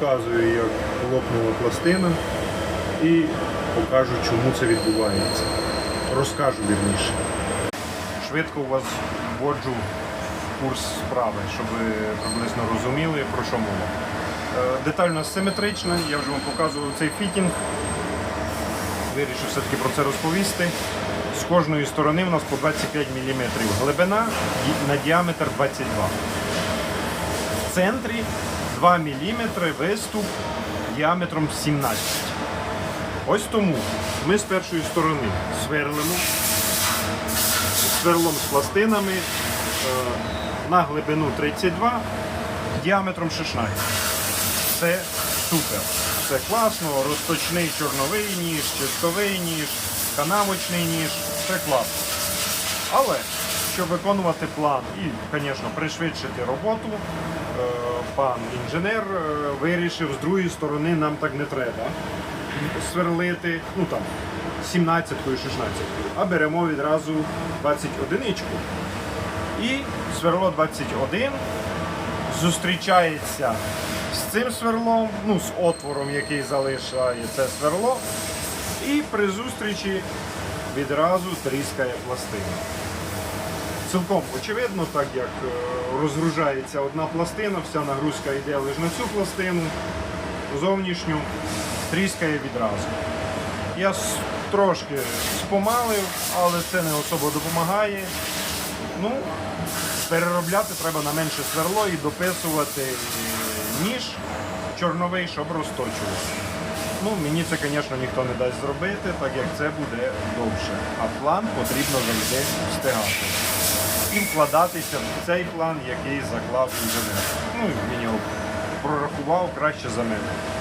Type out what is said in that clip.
показую, як лопнула пластина і покажу, чому це відбувається. Розкажу вірніше. Швидко вас вводжу в курс справи, щоб ви приблизно розуміли, про що мова. Е, Деталь симетрична, я вже вам показував цей фітінг. Вирішив все-таки про це розповісти. З кожної сторони у нас по 25 мм глибина на діаметр 22 В центрі 2 мм виступ діаметром 17 Ось тому ми з першої сторони сверлимо сверлом з пластинами е, на глибину 32 діаметром 16. Це супер. Це класно, розточний чорновий ніж, чистовий ніж, канавочний ніж. Це класно. Але щоб виконувати план і, звісно, пришвидшити роботу, е, пан інженер е, вирішив з другої сторони нам так не треба сверлити, ну там 17-ю, 16-ю, а беремо відразу 21 і сверло 21 зустрічається з цим сверлом, ну з отвором, який залишає це сверло, і при зустрічі відразу тріскає пластина. Цілком очевидно, так як е, розгружається одна пластина, вся нагрузка йде лише на цю пластину, зовнішню, тріскає відразу. Я трошки спомалив, але це не особо допомагає. Ну, переробляти треба на менше сверло і дописувати ніж чорновий, щоб розточувати. Ну, мені це, звісно, ніхто не дасть зробити, так як це буде довше. А план потрібно завжди встигати. І вкладатися в цей план, який заклав інженер. Ну, він його прорахував краще за мене.